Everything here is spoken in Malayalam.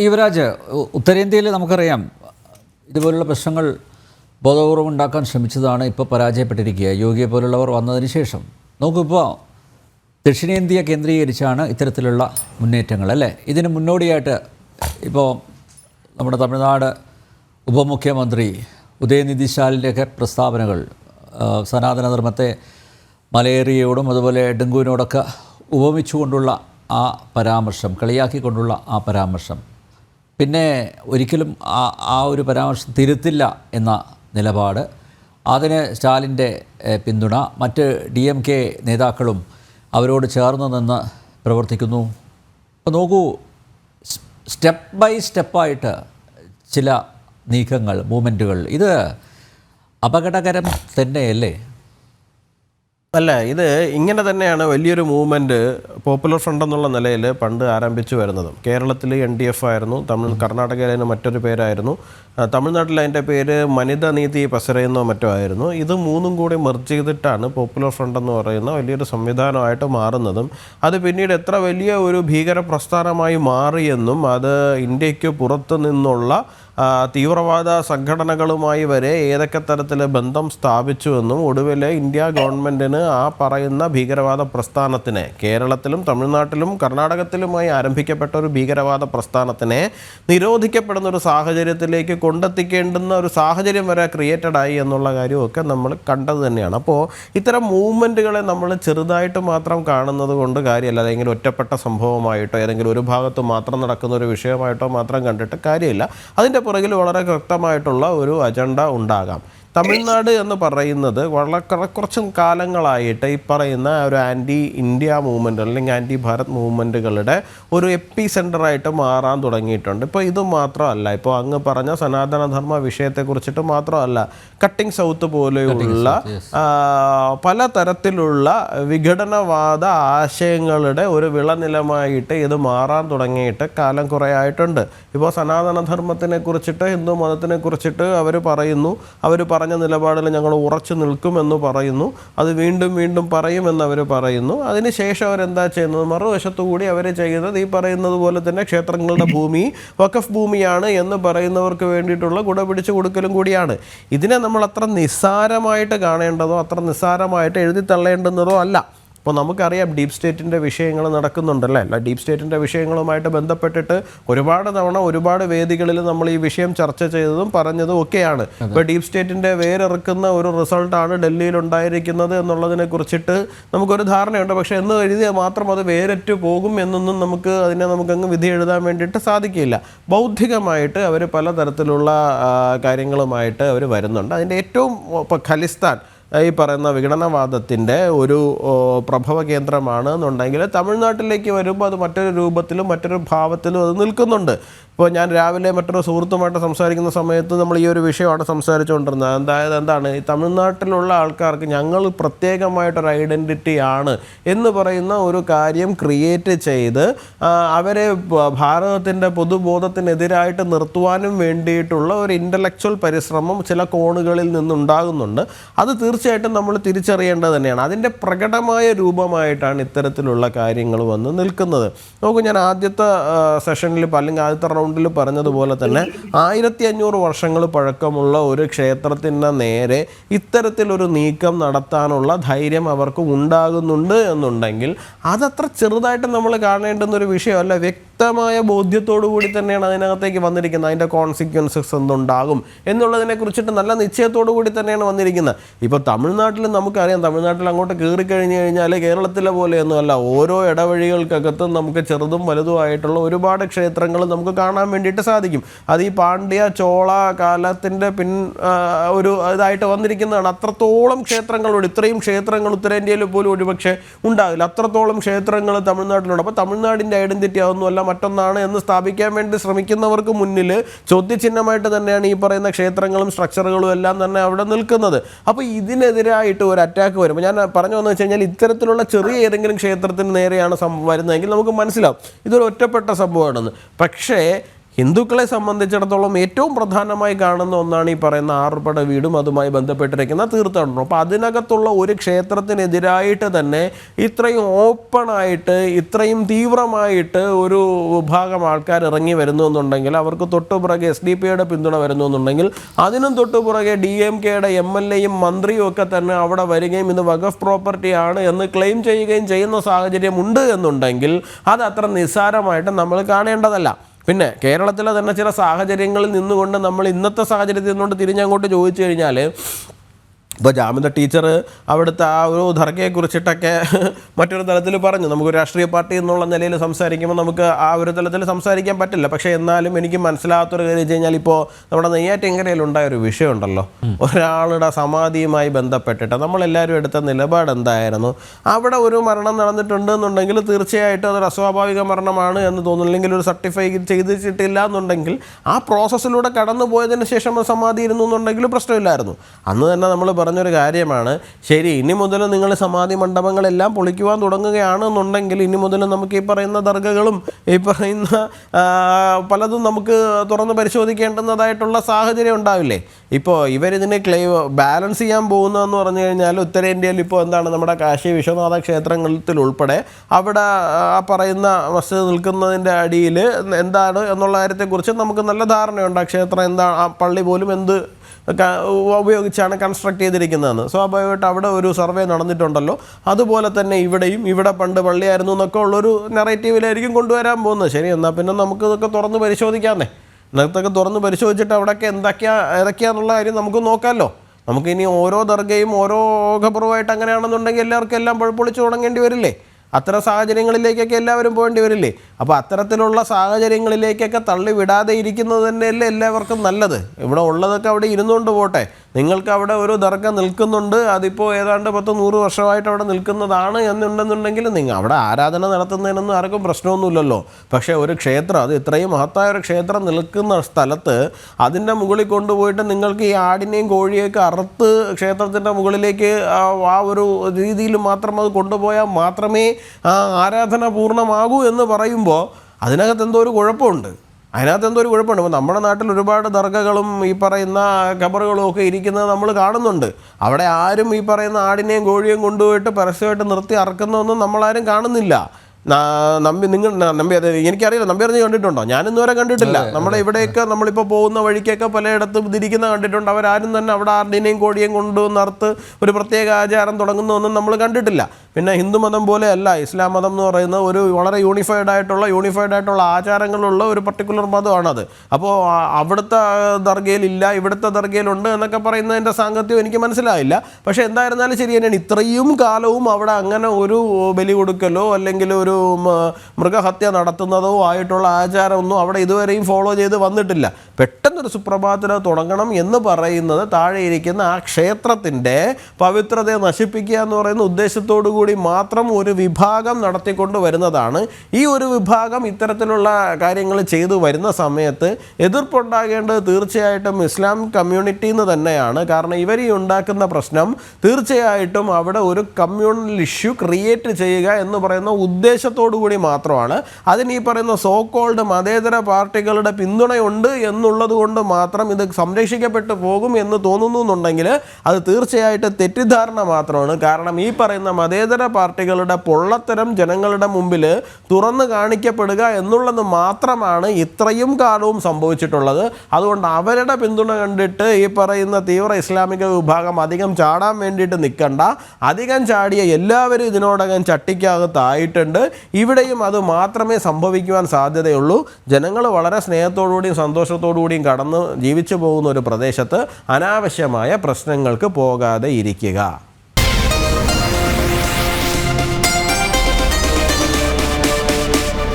യുവരാജ് ഉത്തരേന്ത്യയിൽ നമുക്കറിയാം ഇതുപോലുള്ള പ്രശ്നങ്ങൾ ബോധപൂർവം ഉണ്ടാക്കാൻ ശ്രമിച്ചതാണ് ഇപ്പോൾ പരാജയപ്പെട്ടിരിക്കുക. യോഗിയെ പോലുള്ളവർ വന്നതിന് ശേഷം. നോക്കിപ്പോൾ ദക്ഷിണേന്ത്യ കേന്ദ്രീകരിച്ചാണ് ഇത്തരത്തിലുള്ള മുന്നേറ്റങ്ങൾ അല്ലേ? ഇതിന് മുന്നോടിയായിട്ട് ഇപ്പോൾ നമ്മുടെ തമിഴ്നാട് ഉപമുഖ്യമന്ത്രി ഉദയനിധി ശാലിന്റെയൊക്കെ പ്രസ്താവനകൾ സനാതനധർമ്മത്തെ സനാതന ധർമ്മത്തെ മലേറിയയോടും അതുപോലെ ഡെങ്കുവിനോടൊക്കെ ഉപമിച്ചുകൊണ്ടുള്ള ആ പരാമർശം കളിയാക്കിക്കൊണ്ടുള്ള ആ പരാമർശം. പിന്നെ ഒരിക്കലും ആ ആ ഒരു പരാമർശം തിരുത്തില്ല എന്ന നിലപാട്. അതിന് സ്റ്റാലിന്റെ പിന്തുണ. മറ്റ് ഡി എം കെ നേതാക്കളും അവരോട് ചേർന്ന് നിന്ന് പ്രവർത്തിക്കുന്നു. അപ്പോൾ നോക്കൂ സ്റ്റെപ്പ് ബൈ സ്റ്റെപ്പായിട്ട് ചില നീക്കങ്ങൾ മൂമെന്റുകൾ ഇത് അപകടകരം തന്നെയല്ലേ? അല്ല ഇത് ഇങ്ങനെ തന്നെയാണ് വലിയൊരു മൂവ്മെന്റ് പോപ്പുലർ ഫ്രണ്ട് എന്നുള്ള നിലയിൽ പണ്ട് ആരംഭിച്ചു വരുന്നതും. കേരളത്തിൽ എൻ ഡി എഫ് ആയിരുന്നു തമിഴ് കർണാടകയിൽ അതിന് മറ്റൊരു പേരായിരുന്നു. തമിഴ്നാട്ടിൽ അതിന്റെ പേര് മനിത നീതി പസരയെന്നോ മറ്റോ ആയിരുന്നു. ഇത് മൂന്നും കൂടി മെർജ് ചെയ്തിട്ടാണ് പോപ്പുലർ ഫ്രണ്ട് എന്ന് പറയുന്ന വലിയൊരു സംവിധാനമായിട്ട് മാറുന്നതും അത് പിന്നീട് എത്ര വലിയ ഒരു ഭീകര പ്രസ്ഥാനമായി മാറിയെന്നും അത് ഇന്ത്യയ്ക്ക് പുറത്തു നിന്നുള്ള തീവ്രവാദ സംഘടനകളുമായി വരെ ഏതൊക്കെ തരത്തിൽ ബന്ധം സ്ഥാപിച്ചുവെന്നും ഒടുവിൽ ഇന്ത്യ ഗവൺമെന്റിന് ആ പറയുന്ന ഭീകരവാദ പ്രസ്ഥാനത്തിനെ കേരളത്തിലും തമിഴ്നാട്ടിലും കർണാടകത്തിലുമായി ആരംഭിക്കപ്പെട്ട ഒരു ഭീകരവാദ പ്രസ്ഥാനത്തിനെ നിരോധിക്കപ്പെടുന്ന ഒരു സാഹചര്യത്തിലേക്ക് കൊണ്ടെത്തിക്കേണ്ടുന്ന ഒരു സാഹചര്യം വരെ ക്രിയേറ്റഡ് ആയി എന്നുള്ള കാര്യമൊക്കെ നമ്മൾ കണ്ടത് തന്നെയാണ്. അപ്പോൾ ഇത്തരം മൂവ്മെന്റുകളെ നമ്മൾ ചെറുതായിട്ട് മാത്രം കാണുന്നത് കൊണ്ട് കാര്യമല്ല. അല്ലെങ്കിൽ ഒറ്റപ്പെട്ട സംഭവമായിട്ടോ ഏതെങ്കിലും ഒരു ഭാഗത്ത് മാത്രം നടക്കുന്ന ഒരു വിഷയമായിട്ടോ മാത്രം കണ്ടിട്ട് കാര്യമില്ല. അതിന്റെ പുറകിൽ വളരെ വ്യക്തമായിട്ടുള്ള ഒരു അജണ്ട ഉണ്ടാകാം. തമിഴ്നാട് എന്ന് പറയുന്നത് വളരെ കുറച്ച് കാലങ്ങളായിട്ട് ഈ പറയുന്ന ഒരു ആന്റി ഇന്ത്യ മൂവ്മെന്റ് അല്ലെങ്കിൽ ആന്റി ഭാരത് മൂവ്മെന്റുകളുടെ ഒരു എപ്പി സെന്ററായിട്ട് മാറാൻ തുടങ്ങിയിട്ടുണ്ട്. ഇപ്പോൾ ഇത് മാത്രമല്ല ഇപ്പോൾ അങ്ങ് പറഞ്ഞ സനാതനധർമ്മ വിഷയത്തെക്കുറിച്ചിട്ട് മാത്രമല്ല കട്ടിംഗ് സൗത്ത് പോലെയുള്ള പല പലതരത്തിലുള്ള വിഘടനവാദ ആശയങ്ങളുടെ ഒരു വിളനിലമായിട്ട് ഇത് മാറാൻ തുടങ്ങിയിട്ട് കാലം കുറേ ആയിട്ടുണ്ട്. ഇപ്പോൾ സനാതനധർമ്മത്തിനെ കുറിച്ചിട്ട് ഹിന്ദു മതത്തിനെ കുറിച്ചിട്ട് അവർ പറയുന്നു. അവർ പറഞ്ഞ നിലപാടിൽ ഞങ്ങൾ ഉറച്ചു നിൽക്കുമെന്ന് പറയുന്നു. അത് വീണ്ടും വീണ്ടും പറയുമെന്ന് അവർ പറയുന്നു. അതിനുശേഷം അവരെന്താ ചെയ്യുന്നത്? മറുവശത്തു കൂടി അവർ ചെയ്യുന്നത് ഈ പറയുന്നത് പോലെ തന്നെ ക്ഷേത്രങ്ങളുടെ ഭൂമി വഖഫ് ഭൂമിയാണ് എന്ന് പറയുന്നവർക്ക് വേണ്ടിയിട്ടുള്ള കുട പിടിച്ചു കൊടുക്കലും കൂടിയാണ്. ഇതിനെ നമ്മൾ അത്ര നിസ്സാരമായിട്ട് കാണേണ്ടതോ അത്ര നിസ്സാരമായിട്ട് എഴുതി തള്ളേണ്ടുന്നതോ അല്ല. ഇപ്പോൾ നമുക്കറിയാം ഡീപ് സ്റ്റേറ്റിന്റെ വിഷയങ്ങൾ നടക്കുന്നുണ്ടല്ലേ? അല്ല ഡീപ് സ്റ്റേറ്റിന്റെ വിഷയങ്ങളുമായിട്ട് ബന്ധപ്പെട്ടിട്ട് ഒരുപാട് തവണ ഒരുപാട് വേദികളിൽ നമ്മൾ ഈ വിഷയം ചർച്ച ചെയ്തതും പറഞ്ഞതും ഒക്കെയാണ്. ഇപ്പോൾ ഡീപ് സ്റ്റേറ്റിന്റെ വേരിറക്കുന്ന ഒരു റിസൾട്ടാണ് ഡൽഹിയിൽ ഉണ്ടായിരിക്കുന്നത് എന്നുള്ളതിനെ കുറിച്ചിട്ട് നമുക്കൊരു ധാരണയുണ്ട്. പക്ഷേ എന്ന് എഴുതിയാൽ മാത്രം അത് വേരറ്റ് പോകും എന്നൊന്നും നമുക്ക് അതിനെ നമുക്കങ്ങ് വിധി എഴുതാൻ വേണ്ടിയിട്ട് സാധിക്കില്ല. ബൗദ്ധികമായിട്ട് അവർ പലതരത്തിലുള്ള കാര്യങ്ങളുമായിട്ട് അവർ വരുന്നുണ്ട്. അതിന്റെ ഏറ്റവും ഇപ്പോൾ ഖലിസ്ഥാൻ ഈ പറയുന്ന വിഘടനവാദത്തിന്റെ ഒരു പ്രഭവ കേന്ദ്രമാണ് എന്നുണ്ടെങ്കിൽ തമിഴ്നാട്ടിലേക്ക് വരുമ്പോൾ അത് മറ്റൊരു രൂപത്തിലും മറ്റൊരു ഭാവത്തിലും അത് നിൽക്കുന്നുണ്ട്. ഇപ്പോൾ ഞാൻ രാവിലെ മറ്റൊരു സുഹൃത്തുമായിട്ട് സംസാരിക്കുന്ന സമയത്ത് നമ്മൾ ഈ ഒരു വിഷയമാണ് സംസാരിച്ചുകൊണ്ടിരുന്നത്. അതായത് എന്താണ്? ഈ തമിഴ്നാട്ടിലുള്ള ആൾക്കാർക്ക് ഞങ്ങൾ പ്രത്യേകമായിട്ടൊരു ഐഡന്റിറ്റി ആണ് എന്ന് പറയുന്ന ഒരു കാര്യം ക്രിയേറ്റ് ചെയ്ത് അവരെ ഭാരതത്തിന്റെ പൊതുബോധത്തിനെതിരായിട്ട് നിർത്തുവാനും വേണ്ടിയിട്ടുള്ള ഒരു ഇന്റലക്ച്വൽ പരിശ്രമം ചില കോണുകളിൽ നിന്നുണ്ടാകുന്നുണ്ട്. അത് തീർച്ചയായിട്ടും നമ്മൾ തിരിച്ചറിയേണ്ടത് തന്നെയാണ്. അതിന്റെ പ്രകടമായ രൂപമായിട്ടാണ് ഇത്തരത്തിലുള്ള കാര്യങ്ങൾ വന്ന് നിൽക്കുന്നത്. നോക്കൂ ഞാൻ ആദ്യത്തെ സെഷനിൽ അല്ലെങ്കിൽ ആദ്യത്തെ റൗണ്ടിൽ പറഞ്ഞതുപോലെ തന്നെ ആയിരത്തി അഞ്ഞൂറ് വർഷങ്ങൾ പഴക്കമുള്ള ഒരു ക്ഷേത്രത്തിന് നേരെ ഇത്തരത്തിലൊരു നീക്കം നടത്താനുള്ള ധൈര്യം അവർക്ക് ഉണ്ടാകുന്നുണ്ട് എന്നുണ്ടെങ്കിൽ അതത്ര ചെറുതായിട്ട് നമ്മൾ കാണേണ്ടുന്ന ഒരു വിഷയമല്ല. വ്യക്തമായ ബോധ്യത്തോടു കൂടി തന്നെയാണ് അതിനകത്തേക്ക് വന്നിരിക്കുന്നത്. അതിന്റെ കോൺസിക്വൻസസ് എന്തുണ്ടാകും എന്നുള്ളതിനെ കുറിച്ചിട്ട് നല്ല നിശ്ചയത്തോടു കൂടി തന്നെയാണ് വന്നിരിക്കുന്നത്. ഇപ്പോൾ തമിഴ്നാട്ടിൽ നമുക്കറിയാം. തമിഴ്നാട്ടിൽ അങ്ങോട്ട് കയറി കഴിഞ്ഞ് കഴിഞ്ഞാൽ കേരളത്തിലെ പോലെയൊന്നുമല്ല. ഓരോ ഇടവഴികൾക്കകത്തും നമുക്ക് ചെറുതും വലുതുമായിട്ടുള്ള ഒരുപാട് ക്ഷേത്രങ്ങൾ നമുക്ക് കാണാൻ വേണ്ടിയിട്ട് സാധിക്കും. അത് ഈ പാണ്ഡ്യ ചോള കാലത്തിന്റെ പിൻ ഒരു ഇതായിട്ട് വന്നിരിക്കുന്നതാണ്. അത്രത്തോളം ക്ഷേത്രങ്ങളുണ്ട്. ഇത്രയും ക്ഷേത്രങ്ങൾ ഉത്തരേന്ത്യയിൽ പോലും ഒരുപക്ഷെ ഉണ്ടാകില്ല അത്രത്തോളം ക്ഷേത്രങ്ങൾ തമിഴ്നാട്ടിലുണ്ട്. അപ്പോൾ തമിഴ്നാടിന്റെ ഐഡന്റിറ്റി അതൊന്നുമല്ല മറ്റൊന്നാണ് എന്ന് സ്ഥാപിക്കാൻ വേണ്ടി ശ്രമിക്കുന്നവർക്ക് മുന്നിൽ ചോദ്യചിഹ്നമായിട്ട് തന്നെയാണ് ഈ പറയുന്ന ക്ഷേത്രങ്ങളും സ്ട്രക്ചറുകളും എല്ലാം തന്നെ അവിടെ നിൽക്കുന്നത്. അപ്പോൾ ഇതിനെതിരായിട്ട് ഒരു അറ്റാക്ക് വരുമ്പോൾ ഞാൻ പറഞ്ഞു വന്നു വെച്ച് കഴിഞ്ഞാൽ ഇത്തരത്തിലുള്ള ചെറിയ ഏതെങ്കിലും ക്ഷേത്രത്തിന് നേരെയാണ് സംഭവം വരുന്നതെങ്കിൽ നമുക്ക് മനസ്സിലാവും. ഇതൊരു ഒറ്റപ്പെട്ട സംഭവമാണെന്ന്. പക്ഷേ ഹിന്ദുക്കളെ സംബന്ധിച്ചിടത്തോളം ഏറ്റവും പ്രധാനമായി കാണുന്ന ഒന്നാണ് ഈ പറയുന്ന ആറുപട വീടും അതുമായി ബന്ധപ്പെട്ടിരിക്കുന്ന തീർത്ഥാടനം. അപ്പോൾ അതിനകത്തുള്ള ഒരു ക്ഷേത്രത്തിനെതിരായിട്ട് തന്നെ ഇത്രയും ഓപ്പണായിട്ട് ഇത്രയും തീവ്രമായിട്ട് ഒരു വിഭാഗം ആൾക്കാർ ഇറങ്ങി വരുന്നു എന്നുണ്ടെങ്കിൽ അവർക്ക് തൊട്ടുപുറകെ എസ് ഡി പിയുടെ പിന്തുണ വരുന്നു എന്നുണ്ടെങ്കിൽ അതിനും തൊട്ടുപുറകെ ഡി എം കെയുടെ എം എൽ എയും മന്ത്രിയും ഒക്കെ തന്നെ അവിടെ വരികയും ഇത് വഖഫ് പ്രോപ്പർട്ടി ആണ് എന്ന് ക്ലെയിം ചെയ്യുകയും ചെയ്യുന്ന സാഹചര്യം ഉണ്ട് എന്നുണ്ടെങ്കിൽ അത് അത്ര നിസ്സാരമായിട്ട് നമ്മൾ കാണേണ്ടതല്ല. പിന്നെ കേരളത്തിലെ തന്നെ ചില സാഹചര്യങ്ങളിൽ നിന്നുകൊണ്ട് നമ്മൾ ഇന്നത്തെ സാഹചര്യത്തിൽ നിന്നുകൊണ്ട് തിരിഞ്ഞങ്ങോട്ട് ചോദിച്ചു കഴിഞ്ഞാൽ ഇപ്പോൾ ജാമിത ടീച്ചർ അവിടുത്തെ ആ ഒരു ധർക്കയെ കുറിച്ചിട്ടൊക്കെ മറ്റൊരു തലത്തിൽ പറഞ്ഞു. നമുക്ക് രാഷ്ട്രീയ പാർട്ടി എന്നുള്ള നിലയിൽ സംസാരിക്കുമ്പോൾ നമുക്ക് ആ ഒരു തലത്തിൽ സംസാരിക്കാൻ പറ്റില്ല. പക്ഷേ എന്നാലും എനിക്ക് മനസ്സിലാകാത്തൊരു കാര്യം വെച്ച് കഴിഞ്ഞാൽ ഇപ്പോൾ നമ്മുടെ നെയ്യാറ്റിങ്കരയിലുണ്ടായ ഒരു വിഷയമുണ്ടല്ലോ ഒരാളുടെ സമാധിയുമായി ബന്ധപ്പെട്ടിട്ട് നമ്മളെല്ലാവരും എടുത്ത നിലപാട് എന്തായിരുന്നു? അവിടെ ഒരു മരണം നടന്നിട്ടുണ്ട് എന്നുണ്ടെങ്കിൽ തീർച്ചയായിട്ടും അതൊരു അസ്വാഭാവിക മരണമാണ് എന്ന് തോന്നുന്നു. അല്ലെങ്കിൽ ഒരു സർട്ടിഫൈ ചെയ്തിട്ടില്ല എന്നുണ്ടെങ്കിൽ ആ പ്രോസസ്സിലൂടെ കടന്നു പോയതിന് ശേഷം സമാധി ഇരുന്നു എന്നുണ്ടെങ്കിൽ പ്രശ്നമില്ലായിരുന്നു. അന്ന് തന്നെ നമ്മൾ പറഞ്ഞൊരു കാര്യമാണ് ശരി ഇനി മുതൽ നിങ്ങൾ സമാധി മണ്ഡപങ്ങളെല്ലാം പൊളിക്കുവാൻ തുടങ്ങുകയാണ് എന്നുണ്ടെങ്കിൽ ഇനി മുതൽ നമുക്ക് ഈ പറയുന്ന ദർഗകളും ഈ പറയുന്ന പലതും നമുക്ക് തുറന്ന് പരിശോധിക്കേണ്ടുന്നതായിട്ടുള്ള സാഹചര്യം ഉണ്ടാവില്ലേ? ഇപ്പോൾ ഇവരിതിനെ ക്ലെയിം ബാലൻസ് ചെയ്യാൻ പോകുന്നതെന്ന് പറഞ്ഞു കഴിഞ്ഞാൽ ഉത്തരേന്ത്യയിൽ ഇപ്പോൾ എന്താണ് നമ്മുടെ കാശി വിശ്വനാഥ ക്ഷേത്രങ്ങളിൽ ഉൾപ്പെടെ അവിടെ ആ പറയുന്ന മസ്ജിദ് നിൽക്കുന്നതിന്റെ അടിയിൽ എന്താണ് എന്നുള്ള കാര്യത്തെക്കുറിച്ച് നമുക്ക് നല്ല ധാരണയുണ്ട്. ക്ഷേത്രം എന്താ ആ പള്ളി പോലും എന്ത് ഉപയോഗിച്ചാണ് കൺസ്ട്രക്ട് ചെയ്തിരിക്കുന്നതെന്ന്. സ്വാഭാവികമായിട്ട് അവിടെ ഒരു സർവേ നടന്നിട്ടുണ്ടല്ലോ. അതുപോലെ തന്നെ ഇവിടെയും ഇവിടെ പണ്ട് പള്ളിയായിരുന്നു എന്നൊക്കെ ഉള്ളൊരു നെറേറ്റീവിലായിരിക്കും കൊണ്ടുവരാൻ പോകുന്നത്. ശരി എന്നാൽ പിന്നെ നമുക്ക് ഇതൊക്കെ തുറന്ന് പരിശോധിക്കാമെന്നേ ഇന്നത്തൊക്കെ തുറന്ന് പരിശോധിച്ചിട്ട് അവിടെയൊക്കെ എന്തൊക്കെയാ ഏതൊക്കെയാണെന്നുള്ള കാര്യം നമുക്ക് നോക്കാമല്ലോ നമുക്കിനി ഓരോ ദർഗയും ഓരോ ഖബറുമായിട്ട് അങ്ങനെയാണെന്നുണ്ടെങ്കിൽ എല്ലാവർക്കും എല്ലാം പൊളിച്ചു തുടങ്ങേണ്ടി വരില്ലേ? അത്തരം സാഹചര്യങ്ങളിലേക്കൊക്കെ എല്ലാവരും പോകേണ്ടി വരില്ലേ? അപ്പോൾ അത്തരത്തിലുള്ള സാഹചര്യങ്ങളിലേക്കൊക്കെ തള്ളി വിടാതെ ഇരിക്കുന്നത് തന്നെയല്ലേ എല്ലാവർക്കും നല്ലത്. ഇവിടെ ഉള്ളതൊക്കെ അവിടെ ഇരുന്നുകൊണ്ട് പോട്ടെ. നിങ്ങൾക്ക് അവിടെ ഒരു ദർഗ നിൽക്കുന്നുണ്ട്. അതിപ്പോൾ ഏതാണ്ട് പത്ത് നൂറ് വർഷമായിട്ട് അവിടെ നിൽക്കുന്നതാണ് എന്നുണ്ടെന്നുണ്ടെങ്കിൽ നിങ്ങൾ അവിടെ ആരാധന നടത്തുന്നതിനൊന്നും ആർക്കും പ്രശ്നമൊന്നുമില്ലല്ലോ. പക്ഷേ ഒരു ക്ഷേത്രം അത് ഇത്രയും മഹത്തായ ഒരു ക്ഷേത്രം നിൽക്കുന്ന സ്ഥലത്ത് അതിന്റെ മുകളിൽ കൊണ്ടുപോയിട്ട് നിങ്ങൾക്ക് ഈ ആടിനെയും കോഴിയൊക്കെ അറുത്ത് ക്ഷേത്രത്തിന്റെ മുകളിലേക്ക് ആ ആ ഒരു രീതിയിൽ മാത്രം അത് കൊണ്ടുപോയാൽ മാത്രമേ ആ ആരാധന പൂർണമാകൂ എന്ന് പറയുമ്പോൾ അതിനകത്ത് എന്തോ ഒരു കുഴപ്പമുണ്ട്. അതിനകത്ത് എന്തോ ഒരു കുഴപ്പമുണ്ട്? ഇപ്പോൾ നമ്മുടെ നാട്ടിൽ ഒരുപാട് ദർഗകളും ഈ പറയുന്ന ഖബറുകളും ഒക്കെ ഇരിക്കുന്നത് നമ്മൾ കാണുന്നുണ്ട്. അവിടെ ആരും ഈ പറയുന്ന ആടിനെയും കോഴിയും കൊണ്ടുപോയിട്ട് പരസ്യമായിട്ട് നിർത്തി അറക്കുന്നതൊന്നും നമ്മളാരും കാണുന്നില്ല. നമ്പി നിങ്ങൾ നമ്പി അതെ എനിക്കറിയില്ല. നമ്പി അറിഞ്ഞ് കണ്ടിട്ടുണ്ടോ? ഞാനിന്ന് വരെ കണ്ടിട്ടില്ല. നമ്മുടെ ഇവിടെയൊക്കെ നമ്മളിപ്പോൾ പോകുന്ന വഴിക്കൊക്കെ പലയിടത്തും ഇതിരിക്കുന്ന കണ്ടിട്ടുണ്ട്. അവരാരും തന്നെ അവിടെ ആടിനെയും കോഴിയും കൊണ്ടുവന്ന് അറുത്ത് ഒരു പ്രത്യേക ആചാരം തുടങ്ങുന്നൊന്നും നമ്മൾ കണ്ടിട്ടില്ല. പിന്നെ ഹിന്ദു മതം പോലെ അല്ല. ഇസ്ലാം മതം എന്ന് പറയുന്ന ഒരു വളരെ യൂണിഫൈഡ് ആയിട്ടുള്ള യൂണിഫൈഡ് ആയിട്ടുള്ള ആചാരങ്ങളുള്ള ഒരു പർട്ടിക്കുലർ മതമാണത്. അപ്പോൾ അവിടുത്തെ ദർഗയിലില്ല ഇവിടുത്തെ ദർഗയിലുണ്ട് എന്നൊക്കെ പറയുന്നതിന്റെ സാങ്കത്യം എനിക്ക് മനസ്സിലായില്ല. പക്ഷേ എന്തായിരുന്നാലും ശരി തന്നെയാണ്. ഇത്രയും കാലവും അവിടെ അങ്ങനെ ഒരു ബലി കൊടുക്കലോ അല്ലെങ്കിൽ ഒരു മ- മൃഗഹത്യ നടത്തുന്നതോ ആയിട്ടുള്ള ആചാരമൊന്നും അവിടെ ഇതുവരെയും ഫോളോ ചെയ്ത് വന്നിട്ടില്ല. പെട്ടെന്നൊരു സുപ്രഭാതത്തിൽ തുടങ്ങണം എന്ന് പറയുന്നത് താഴെ ഇരിക്കുന്ന ആ ക്ഷേത്രത്തിന്റെ പവിത്രതയെ നശിപ്പിക്കുക എന്ന് പറയുന്ന ഉദ്ദേശത്തോടു കൂടി മാത്രം ഒരു വിഭാഗം നടത്തിക്കൊണ്ട് വരുന്നതാണ്. ഈ ഒരു വിഭാഗം ഇത്തരത്തിലുള്ള കാര്യങ്ങൾ ചെയ്തു വരുന്ന സമയത്ത് എതിർപ്പുണ്ടാകേണ്ടത് തീർച്ചയായിട്ടും ഇസ്ലാം കമ്മ്യൂണിറ്റി എന്ന് തന്നെയാണ്. കാരണം ഇവർ ഈ ഉണ്ടാക്കുന്ന പ്രശ്നം തീർച്ചയായിട്ടും അവിടെ ഒരു കമ്മ്യൂണൽ ഇഷ്യൂ ക്രിയേറ്റ് ചെയ്യുക എന്ന് പറയുന്ന ഉദ്ദേശത്തോടു കൂടി മാത്രമാണ്. അതിന് ഈ പറയുന്ന സോ കോൾഡ് മതേതര പാർട്ടികളുടെ പിന്തുണയുണ്ട് എന്നുള്ളത് കൊണ്ട് മാത്രം ഇത് സംരക്ഷിക്കപ്പെട്ടു പോകും എന്ന് തോന്നുന്നു എന്നുണ്ടെങ്കിൽ അത് തീർച്ചയായിട്ടും തെറ്റിദ്ധാരണ മാത്രമാണ്. കാരണം ഈ പറയുന്ന മതേതര പാർട്ടികളുടെ പൊള്ളത്തരം ജനങ്ങളുടെ മുമ്പിൽ തുറന്നു കാണിക്കപ്പെടുക എന്നുള്ളത് മാത്രമാണ് ഇത്രയും കാലവും സംഭവിച്ചിട്ടുള്ളത്. അതുകൊണ്ട് അവരുടെ പിന്തുണ കണ്ടിട്ട് ഈ പറയുന്ന തീവ്ര ഇസ്ലാമിക വിഭാഗം അധികം ചാടാൻ വേണ്ടിയിട്ട് നിൽക്കണ്ട. അധികം ചാടിയ എല്ലാവരും ഇതിനോടകം ചട്ടിക്കകത്തായിട്ടുണ്ട് ഇവിടെയും അത് മാത്രമേ സംഭവിക്കുവാൻ സാധ്യതയുള്ളൂ. ജനങ്ങൾ വളരെ സ്നേഹത്തോടുകൂടിയും സന്തോഷത്തോടുകൂടിയും കടന്ന് ജീവിച്ചു പോകുന്ന ഒരു പ്രദേശത്ത് അനാവശ്യമായ പ്രശ്നങ്ങൾക്ക് പോകാതെ ഇരിക്കുക.